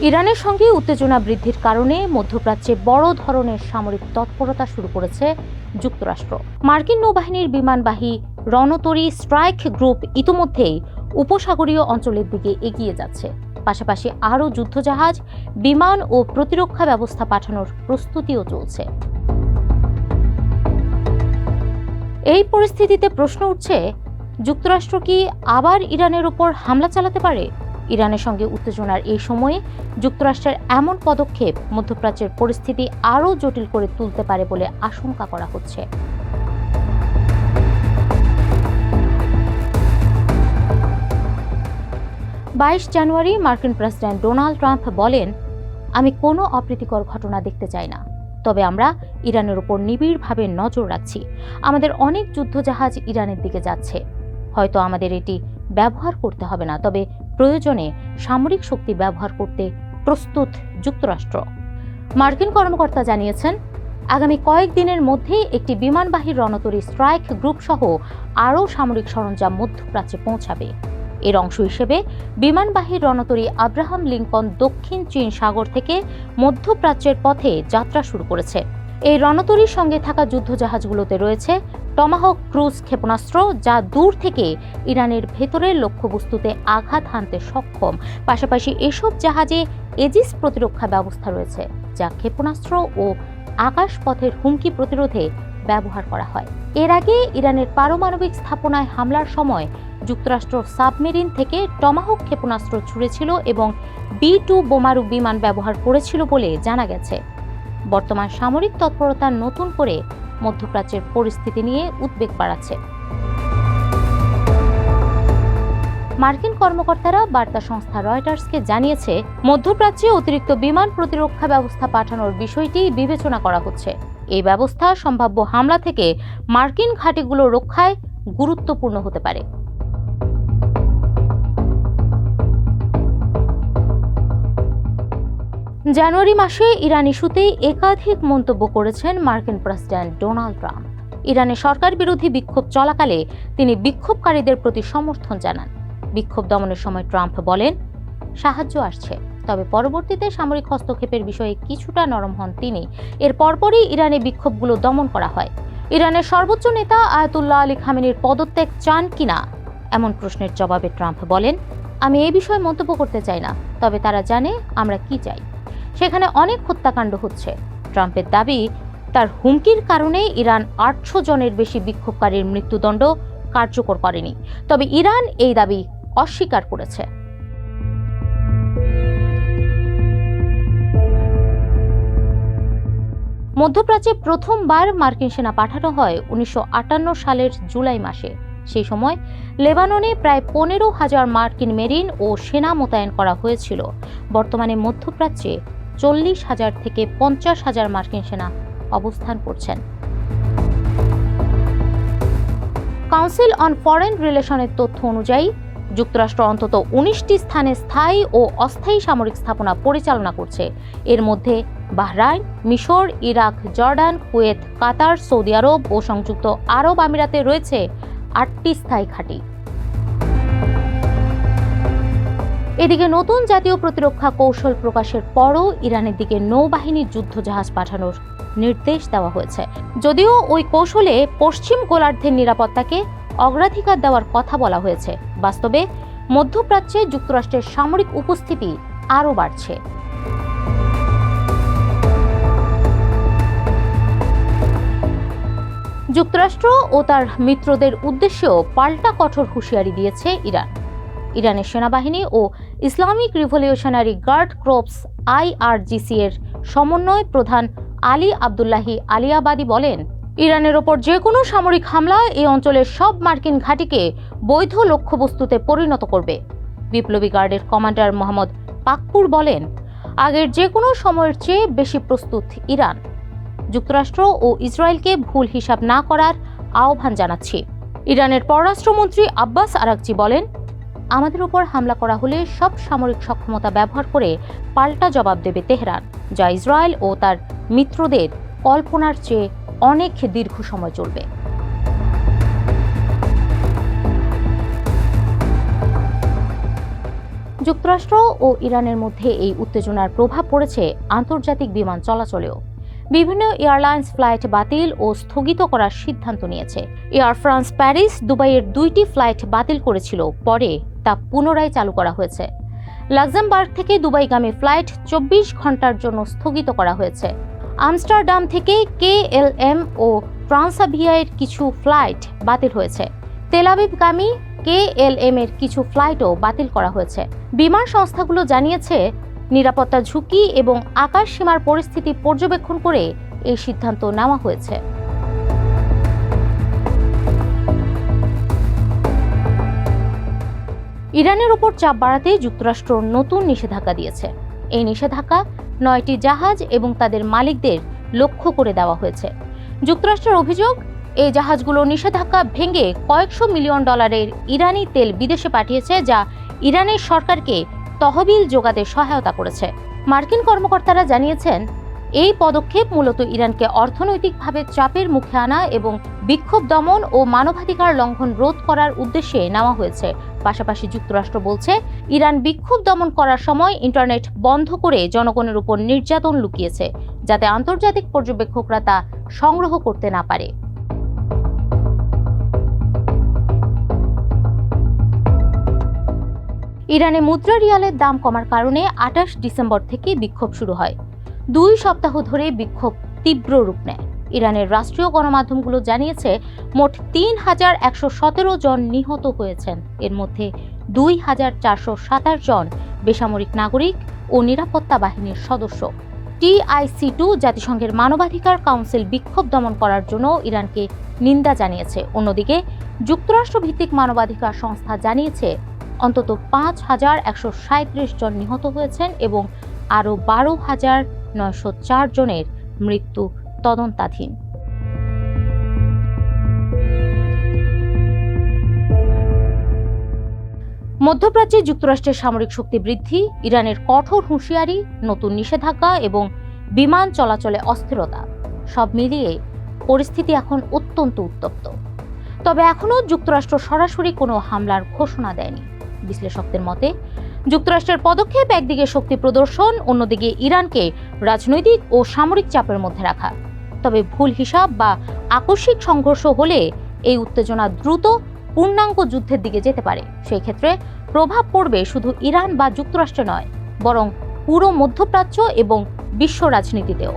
ইরানের সঙ্গে উত্তেজনা বৃদ্ধির কারণে মধ্যপ্রাচ্যে বড় ধরনের সামরিক তৎপরতা শুরু করেছে যুক্তরাষ্ট্র। মার্কিন নৌবাহিনীর বিমানবাহী রণতরী স্ট্রাইক গ্রুপ ইতোমধ্যেই উপসাগরীয় অঞ্চলের দিকে এগিয়ে যাচ্ছে। পাশাপাশি আরও যুদ্ধজাহাজ, বিমান ও প্রতিরক্ষা ব্যবস্থা পাঠানোর প্রস্তুতিও চলছে। এই পরিস্থিতিতে প্রশ্ন উঠছে, যুক্তরাষ্ট্র কি আবার ইরানের উপর হামলা চালাতে পারে? ইরানের সঙ্গে উত্তেজনার এই সময়ে যুক্তরাষ্ট্রের এমন পদক্ষেপ মধ্যপ্রাচ্যের পরিস্থিতি আরও জটিল করে তুলতে পারে বলে আশঙ্কা করা হচ্ছে। বাইশ জানুয়ারি মার্কিন প্রেসিডেন্ট ডোনাল্ড ট্রাম্প বলেন, আমি কোনো অপ্রীতিকর ঘটনা দেখতে চাই না। তবে আমরা ইরানের উপর নিবিড়ভাবে নজর রাখছি। আমাদের অনেক যুদ্ধজাহাজ ইরানের দিকে যাচ্ছে। হয়তো আমাদের এটি ব্যবহার করতে হবে না, তবে প্রয়োজনে সামরিক শক্তি ব্যবহার করতে প্রস্তুত যুক্তরাষ্ট্র। মার্কিন কর্মকর্তা জানিয়েছেন, আগামী কয়েকদিনের মধ্যেই একটি বিমানবাহী রণতরী স্ট্রাইক গ্রুপ সহ আরও সামরিক সরঞ্জাম মধ্যপ্রাচ্যে পৌঁছাবে। এর অংশ হিসেবে বিমানবাহী রণতরী আব্রাহাম লিঙ্কন দক্ষিণ চীন সাগর থেকে মধ্যপ্রাচ্যের পথে যাত্রা শুরু করেছে। এই রণতরীর সঙ্গে থাকা যুদ্ধজাহাজগুলোতে রয়েছে টমাহক ক্রুজ ক্ষেপণাস্ত্র, যা দূর থেকে ইরানের ভেতরের লক্ষ্যবস্তুতে আঘাত হানতে সক্ষম। পাশাপাশি এসব জাহাজে এজিস প্রতিরক্ষা ব্যবস্থা রয়েছে, যা ক্ষেপণাস্ত্র ও আকাশপথের হুমকি প্রতিরোধে ব্যবহার করা হয়। এর আগে ইরানের পারমাণবিক স্থাপনায় হামলার সময় যুক্তরাষ্ট্র সাবমেরিন থেকে টমাহক ক্ষেপণাস্ত্র ছুড়েছিল এবং বি টু বোমারু বিমান ব্যবহার করেছিল বলে জানা গেছে। বর্তমান সামরিক তৎপরতা নতুন করে মধ্যপ্রাচ্যের পরিস্থিতি নিয়ে উদ্বেগ বাড়াচ্ছে। মার্কিন কর্মকর্তারা বার্তা সংস্থা রয়টার্সকে জানিয়েছে, মধ্যপ্রাচ্যে অতিরিক্ত বিমান প্রতিরক্ষা ব্যবস্থা পাঠানোর বিষয়টি বিবেচনা করা হচ্ছে। এই ব্যবস্থা সম্ভাব্য হামলা থেকে মার্কিন ঘাঁটিগুলো রক্ষায় গুরুত্বপূর্ণ হতে পারে। জানুয়ারি মাসে ইরান ইস্যুতে একাধিক মন্তব্য করেছেন মার্কিন প্রেসিডেন্ট ডোনাল্ড ট্রাম্প। ইরানের সরকার বিরোধী বিক্ষোভ চলাকালে তিনি বিক্ষোভকারীদের প্রতি সমর্থন জানান। বিক্ষোভ দমনের সময় ট্রাম্প বলেন, সাহায্য আসছে। তবে পরবর্তীতে সামরিক হস্তক্ষেপের বিষয়ে কিছুটা নরম হন তিনি। এর পরপরই ইরানে বিক্ষোভগুলো দমন করা হয়। ইরানের সর্বোচ্চ নেতা আয়াতুল্লাহ আলী খামেনির পদত্যাগ চান কিনা, এমন প্রশ্নের জবাবে ট্রাম্প বলেন, আমি এই বিষয়ে মন্তব্য করতে চাই না, তবে তারা জানে আমরা কি চাই। সেখানে অনেক হত্যাকাণ্ড হচ্ছে। ট্রাম্পের দাবি, তার হুমকির কারণে ইরান আটশো জনের বেশি বিক্ষোভকারীর মৃত্যুদণ্ড কার্যকর করেনি। তবে ইরান এই দাবি অস্বীকার করেছে। মধ্যপ্রাচ্যে প্রথমবার মার্কিন সেনা পাঠানো হয় উনিশশো আটান্ন সালের জুলাই মাসে। সেই সময় লেবাননে প্রায় পনেরো হাজার মার্কিন মেরিন ও সেনা মোতায়েন করা হয়েছিল। বর্তমানে মধ্যপ্রাচ্যে চল্লিশ হাজার থেকে পঞ্চাশ হাজার মার্কিন সেনা অবস্থান করছেন। কাউন্সিল অন ফরেন রিলেশনের তথ্য অনুযায়ী যুক্তরাষ্ট্র অন্তত উনিশটি স্থানে স্থায়ী ও অস্থায়ী সামরিক স্থাপনা পরিচালনা করছে। এর মধ্যে বাহরাইন, মিশর, Iraq, Jordan, Kuwait, Qatar, Saudi Arab ও সংযুক্ত আরব আমিরাতে রয়েছে আটটি স্থায়ী ঘাঁটি। এদিকে নতুন জাতীয় প্রতিরক্ষা কৌশল প্রকাশের পরও ইরানের দিকে নৌবাহিনীর যুদ্ধজাহাজ পাঠানোর নির্দেশ দেওয়া হয়েছে। যদিও ওই কৌশলে পশ্চিম গোলার্ধের নিরাপত্তাকে অগ্রাধিকার দেওয়ার কথা বলা হয়েছে। বাস্তবে মধ্যপ্রাচ্যে যুক্তরাষ্ট্রের সামরিক উপস্থিতি আরও বাড়ছে। যুক্তরাষ্ট্র ও তার মিত্রদের উদ্দেশ্যেও পাল্টা কঠোর হুঁশিয়ারি দিয়েছে ইরান। ইরানের সেনাবাহিনী ও Islamic revolutionary guard corps IRGC এর সমন্বয় প্রধান আলী আবদুল্লাহি আলিয়াবাদী বলেন ইরানের ওপর যে কোনো সামরিক হামলা এই অঞ্চলের সব মার্কিন ঘাঁটিকে বৈধ লক্ষ্যবস্তুতে পরিণত করবে। বিপ্লবী গার্ডের কমান্ডার মোহাম্মদ পাকপুর বলেন, আগের যে কোনো সময়ের চেয়ে বেশি প্রস্তুত ইরান। যুক্তরাষ্ট্র ও ইসরায়েলকে ভুল হিসাব না করার আহ্বান জানাচ্ছি। ইরানের পররাষ্ট্রমন্ত্রী আব্বাস আরাকচি বলেন, আমাদের উপর হামলা করা হলে সব সামরিক সক্ষমতা ব্যবহার করে পাল্টা জবাব দেবে তেহরান, যা ইসরায়েল ও তার মিত্রদের কল্পনার চেয়ে অনেক দীর্ঘ সময় চলবে। যুক্তরাষ্ট্র ও ইরানের মধ্যে এই উত্তেজনার প্রভাব পড়েছে আন্তর্জাতিক বিমান চলাচলেও। বিভিন্ন এয়ারলাইন্স ফ্লাইট বাতিল ও স্থগিত করার সিদ্ধান্ত নিয়েছে। এয়ার ফ্রান্স প্যারিস দুবাইয়ের দুইটি ফ্লাইট বাতিল করেছিল, পরে তা পুনরায় চালু করা হয়েছে। লাক্সামবার্গ থেকে দুবাইগামী ফ্লাইট চব্বিশ ঘণ্টার জন্য স্থগিত করা হয়েছে। আমস্টারডাম থেকে কেএলএম ও ট্রান্সাভিয়ার কিছু ফ্লাইট বাতিল হয়েছে। তেলাবিবগামী কেএলএম এর কিছু ফ্লাইটও বাতিল করা হয়েছে। বিমান সংস্থাগুলো জানিয়েছে, নিরাপত্তা ঝুঁকি এবং আকাশ সীমার পরিস্থিতি পর্যবেক্ষণ করে এই সিদ্ধান্ত নেওয়া হয়েছে। ইরানের ওপর চাপ বাড়াতে যুক্তরাষ্ট্র নতুন নিষেধাজ্ঞা দিয়েছে। এই নিষেধাজ্ঞা নয়টি জাহাজ এবং তাদের মালিকদের লক্ষ্য করে দেওয়া হয়েছে। যুক্তরাষ্ট্রের অভিযোগ, এই জাহাজগুলো নিষেধাজ্ঞা ভেঙে কয়েকশো মিলিয়ন ডলারের ইরানি তেল বিদেশে পাঠিয়েছে, যা ইরানের সরকারকে তহবিল যোগাতে সহায়তা করেছে। মার্কিন কর্মকর্তারা জানিয়েছেন এই পদক্ষেপ মূলত ইরানকে অর্থনৈতিকভাবে চাপের মুখে আনা এবং বিক্ষোভ দমন ও মানবাধিকার লঙ্ঘন রোধ করার উদ্দেশ্যে নেওয়া হয়েছে। পাশাপাশি যুক্তরাষ্ট্র বলছে, ইরান বিক্ষোভ দমন করার সময় ইন্টারনেট বন্ধ করে জনগণের উপর নির্যাতন লুকিয়েছে, যাতে আন্তর্জাতিক পর্যবেক্ষকরা তা সংগ্রহ করতে না পারে। ইরানে মুদ্রা রিয়ালের দাম কমার কারণে আঠাশ ডিসেম্বর থেকে বিক্ষোভ শুরু হয়। দুই সপ্তাহ ধরে বিক্ষোভ তীব্র রূপ নেয়। ইরানের রাষ্ট্রীয় গণমাধ্যমগুলো জানিয়েছে, মোট তিন হাজার একশো সতেরো জন নিহত হয়েছেন। এর মধ্যে দুই হাজার চারশো সাতাশ জন বেসামরিক নাগরিক ও নিরাপত্তা বাহিনীর সদস্য। টিআইসি টু, জাতিসংঘের মানবাধিকার কাউন্সিল বিক্ষোভ দমন করার জন্য ইরানকে নিন্দা জানিয়েছে। অন্যদিকে যুক্তরাষ্ট্র ভিত্তিক মানবাধিকার সংস্থা জানিয়েছে, অন্তত পাঁচ হাজার একশো সাঁত্রিশ জন নিহত হয়েছেন এবং আরও বারো হাজার নয়শো চার জনের মৃত্যু তদন্তাধীন। মধ্যপ্রাচ্যে যুক্তরাষ্ট্রের সামরিক শক্তি বৃদ্ধি, ইরানের কঠোর হুঁশিয়ারি, নতুন নিষেধাজ্ঞা এবং বিমান চলাচলে অস্থিরতা, সব মিলিয়ে পরিস্থিতি এখন অত্যন্ত উত্তপ্ত। তবে এখনও যুক্তরাষ্ট্র সরাসরি কোনো হামলার ঘোষণা দেয়নি। বিশ্লেষকদের মতে যুক্তরাষ্ট্রের পদক্ষেপ, একদিকে শক্তি প্রদর্শন, অন্যদিকে ইরানকে রাজনৈতিক ও সামরিক চাপের মধ্যে রাখা। তবে ভুল হিসাব বা আকস্মিক সংঘর্ষ হলে এই উত্তেজনা দ্রুত পূর্ণাঙ্গ যুদ্ধের দিকে যেতে পারে। সেই ক্ষেত্রে প্রভাব পড়বে শুধু ইরান বা যুক্তরাষ্ট্রে নয়, বরং পুরো মধ্যপ্রাচ্য এবং বিশ্ব রাজনীতিতেও।